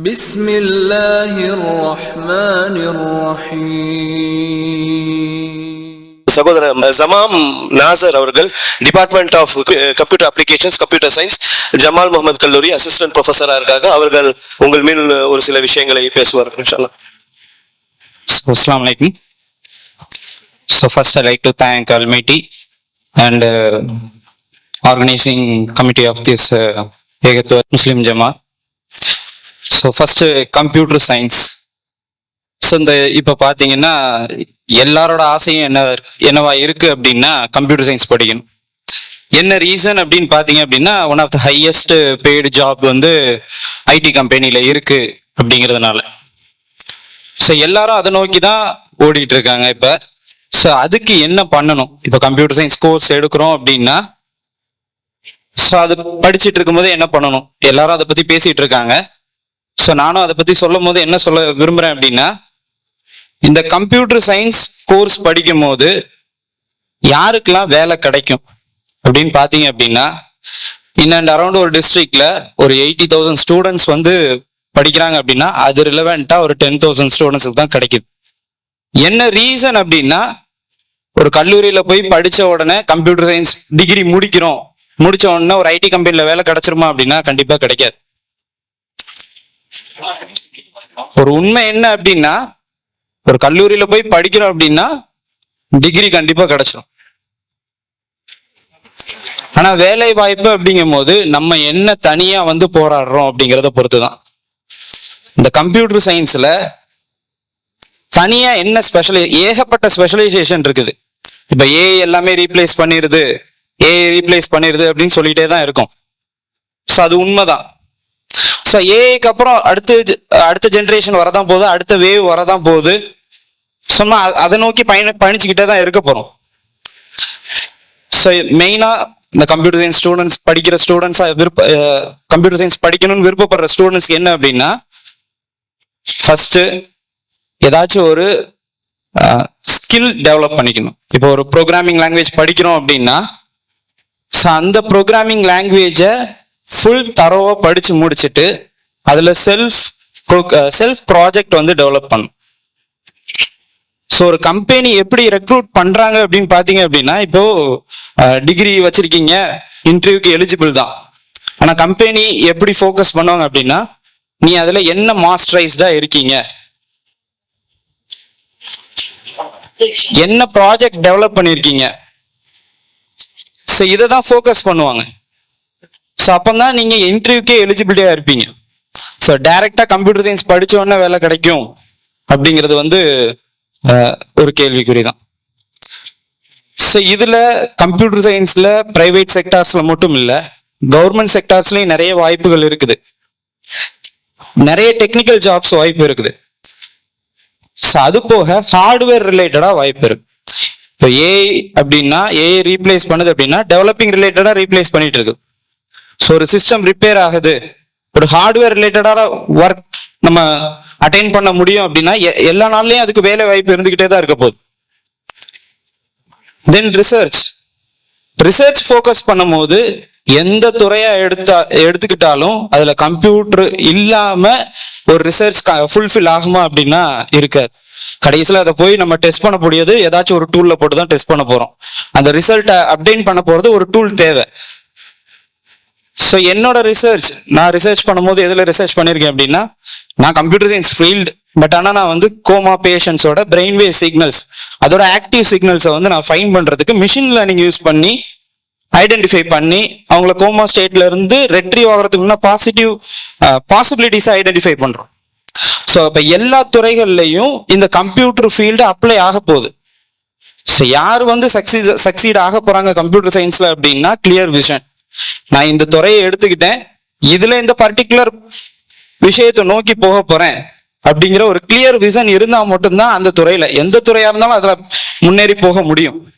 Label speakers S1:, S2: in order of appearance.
S1: بسم الله الرحمن الرحيم
S2: சகோதரர் ஜமாம் நாசர் அவர்கள் department of computer applications computer science Jamal Mohammed கல்லூரி அசிஸ்டன்ட் ப்ரொஃபஸரா இருக்காங்க அவர்கள் உங்கள் மேல் ஒரு சில விஷயங்களை பேசுவார்கள் இன்ஷால்லா
S3: So, Assalamu alaikum. So first I'd like to thank Almighty and uh, organizing committee of this uh, so first computer science so இந்த இப்போ பார்த்தீங்கன்னா எல்லாரோட ஆசையும் என்ன என்னவா இருக்குது அப்படின்னா கம்ப்யூட்டர் சயின்ஸ் படிக்கணும். என்ன ரீசன் அப்படின்னு பார்த்தீங்க அப்படின்னா one of the highest paid job வந்து ஐடி கம்பெனியில் இருக்குது அப்படிங்கிறதுனால. ஸோ எல்லாரும் அதை நோக்கி தான் ஓடிட்டு இருக்காங்க இப்போ. ஸோ அதுக்கு என்ன பண்ணணும்? இப்போ கம்ப்யூட்டர் சயின்ஸ் கோர்ஸ் எடுக்கிறோம் அப்படின்னா ஸோ அது படிச்சுட்டு இருக்கும்போது என்ன பண்ணணும்? எல்லாரும் அதை பற்றி பேசிகிட்டு இருக்காங்க. ஸோ நானும் அதை பற்றி சொல்லும் போது என்ன சொல்ல விரும்புகிறேன் அப்படின்னா இந்த கம்ப்யூட்டர் சயின்ஸ் கோர்ஸ் படிக்கும் போது யாருக்கெல்லாம் வேலை கிடைக்கும் அப்படின்னு பார்த்தீங்க அப்படின்னா இன் அண்ட் அரௌண்ட் ஒரு டிஸ்ட்ரிக்ட்ல ஒரு எயிட்டி தௌசண்ட் ஸ்டூடெண்ட்ஸ் வந்து படிக்கிறாங்க அப்படின்னா அது ரிலவெண்ட்டாக ஒரு டென் தௌசண்ட் ஸ்டூடெண்ட்ஸுக்கு தான் கிடைக்குது. என்ன ரீசன் அப்படின்னா ஒரு கல்லூரியில் போய் படித்த உடனே கம்ப்யூட்டர் சயின்ஸ் டிகிரி முடிக்கிறோம். முடிச்ச உடனே ஒரு ஐடி கம்பெனியில் வேலை கிடைச்சிருமா அப்படின்னா கண்டிப்பாக கிடைக்காது. ஒரு உண்மை என்ன அப்படின்னா ஒரு கல்லூரியில போய் படிக்கிறோம் அப்படின்னா டிகிரி கண்டிப்பா கிடைச்சிடும் ஆனா வேலை வாய்ப்பு அப்படிங்கும் போது நம்ம என்ன தனியா வந்து போராடுறோம் அப்படிங்கிறத பொறுத்து தான் இந்த கம்ப்யூட்டர் சயின்ஸ்ல தனியா என்ன ஸ்பெஷல் ஏகப்பட்ட ஸ்பெஷலைசேஷன் இருக்குது. இப்ப ஏ எல்லாமே ரீப்ளேஸ் பண்ணிருது ஏ ரீப்ளேஸ் பண்ணிருது அப்படின்னு சொல்லிட்டே தான் இருக்கும். ஸோ அது உண்மைதான். ஸோ ஏஐக்கு அப்புறம் அடுத்த ஜெ- அடுத்த ஜென்ரேஷன் வரதான் போகுது அடுத்த வேவ் வரதான் போகுது. சும்மா அதை நோக்கி பயண பயணிச்சுக்கிட்டே தான் இருக்க போகிறோம் ஸோ மெயினாக இந்த கம்ப்யூட்டர் சயின்ஸ் ஸ்டூடெண்ட்ஸ் படிக்கிற ஸ்டூடெண்ட்ஸாக விருப்ப கம்ப்யூட்டர் சயின்ஸ் படிக்கணும்னு விருப்பப்படுற ஸ்டூடெண்ட்ஸ்க்கு என்ன அப்படின்னா ஃபஸ்ட்டு ஏதாச்சும் ஒரு ஸ்கில் டெவலப் பண்ணிக்கணும். இப்போ ஒரு ப்ரோக்ராமிங் லாங்குவேஜ் படிக்கிறோம் அப்படின்னா ஸோ அந்த ப்ரோக்ராமிங் லாங்குவேஜை ஃபுல் தரோவாக படித்து முடிச்சுட்டு அதில் செல்ஃப் செல்ஃப் ப்ராஜெக்ட் வந்து டெவலப் பண்ணும். ஸோ ஒரு கம்பெனி எப்படி ரெக்ரூட் பண்ணுறாங்க அப்படின்னு பார்த்தீங்க அப்படின்னா இப்போ டிகிரி வச்சிருக்கீங்க இன்டர்வியூக்கு எலிஜிபிள் தான். ஆனால் கம்பெனி எப்படி ஃபோக்கஸ் பண்ணுவாங்க அப்படின்னா நீ அதில் என்ன மாஸ்டரைஸ்டாக இருக்கீங்க? என்ன ப்ராஜெக்ட் டெவலப் பண்ணியிருக்கீங்க ஸோ இதை தான் ஃபோக்கஸ் பண்ணுவாங்க. ஸோ அப்போ தான் நீங்கள் இன்டர்வியூக்கே எலிஜிபிலிட்டியாக இருப்பீங்க. ஸோ டைரெக்டாக கம்ப்யூட்டர் சயின்ஸ் படித்தோடனே வேலை கிடைக்கும் அப்படிங்கிறது வந்து ஒரு கேள்விக்குறி தான் ஸோ இதில் கம்ப்யூட்டர் சயின்ஸில் ப்ரைவேட் செக்டார்ஸில் மட்டும் இல்லை கவர்மெண்ட் செக்டார்ஸ்லேயும் நிறைய வாய்ப்புகள் இருக்குது. நிறைய டெக்னிக்கல் ஜாப்ஸ் வாய்ப்பு இருக்குது. ஸோ அது போக ஹார்ட்வேர் ரிலேட்டடாக வாய்ப்பு இருக்கு. இப்போ ஏஐ அப்படின்னா ஏஐ ரீப்ளேஸ் பண்ணுது அப்படின்னா டெவலப்பிங் ரிலேட்டடாக ரீப்ளேஸ் பண்ணிட்டு இருக்கு. ஸோ ஒரு சிஸ்டம் ரிப்பேர் ஆகுது. ஒரு ஹார்ட்வேர் ரிலேட்டடான ஒர்க் நம்ம அட்டைன் பண்ண முடியும் அப்படின்னா எ- எல்லா நாள்லயும் அதுக்கு வேலை வாய்ப்பு இருந்துகிட்டே தான் இருக்க போகுது. தென் ரிசர்ச் ரிசர்ச் ஃபோக்கஸ் பண்ணும்போது எந்த துறையா எடுத்தா எடுத்துக்கிட்டாலும் அதுல கம்ப்யூட்டர் இல்லாம ஒரு ரிசர்ச் ஃபுல்ஃபில் ஆகுமா அப்படின்னா இருக்காது. கடைசியில் அதை போய் நம்ம டெஸ்ட் பண்ண முடியாது. ஏதாச்சும் ஒரு டூல்ல போட்டு தான் டெஸ்ட் பண்ண போறோம். அந்த ரிசல்ட்டை அப்டேட் பண்ண போறது ஒரு டூல் தேவை. ஸோ என்னோட ரிசர்ச் நான் ரிசர்ச் பண்ணும்போது எதில் ரிசர்ச் பண்ணியிருக்கேன் அப்படின்னா நான் கம்ப்யூட்டர் சயின்ஸ் ஃபீல்டு பட் ஆனால் நான் வந்து கோமா பேஷண்ட்ஸோட பிரெயின் வேவ் சிக்னல்ஸ் அதோட ஆக்டிவ் சிக்னல்ஸை வந்து நான் ஃபைன் பண்ணுறதுக்கு மிஷின் லேர்னிங் யூஸ் பண்ணி ஐடென்டிஃபை பண்ணி அவங்கள கோமா ஸ்டேட்ல இருந்து ரெட்ரீவ் ஆகிறதுக்கு முன்னா பாசிட்டிவ் பாசிபிலிட்டிஸை ஐடென்டிஃபை பண்ணுறோம் ஸோ இப்போ எல்லா துறைகள்லையும் இந்த கம்ப்யூட்டர் ஃபீல்டு அப்ளை ஆக போகுது. ஸோ யார் வந்து சக்சீட் சக்சீட் ஆக போகிறாங்க கம்ப்யூட்டர் சயின்ஸில் அப்படின்னா கிளியர் விஷன் நான் இந்த துறையை எடுத்துக்கிட்டேன். இதுல இந்த பர்டிகுலர் விஷயத்தை நோக்கி போக போறேன். அப்படிங்கிற ஒரு கிளியர் விஷன் இருந்தா மட்டும்தான் அந்த துறையில எந்த துறையா இருந்தாலும் அதுல முன்னேறி போக முடியும்.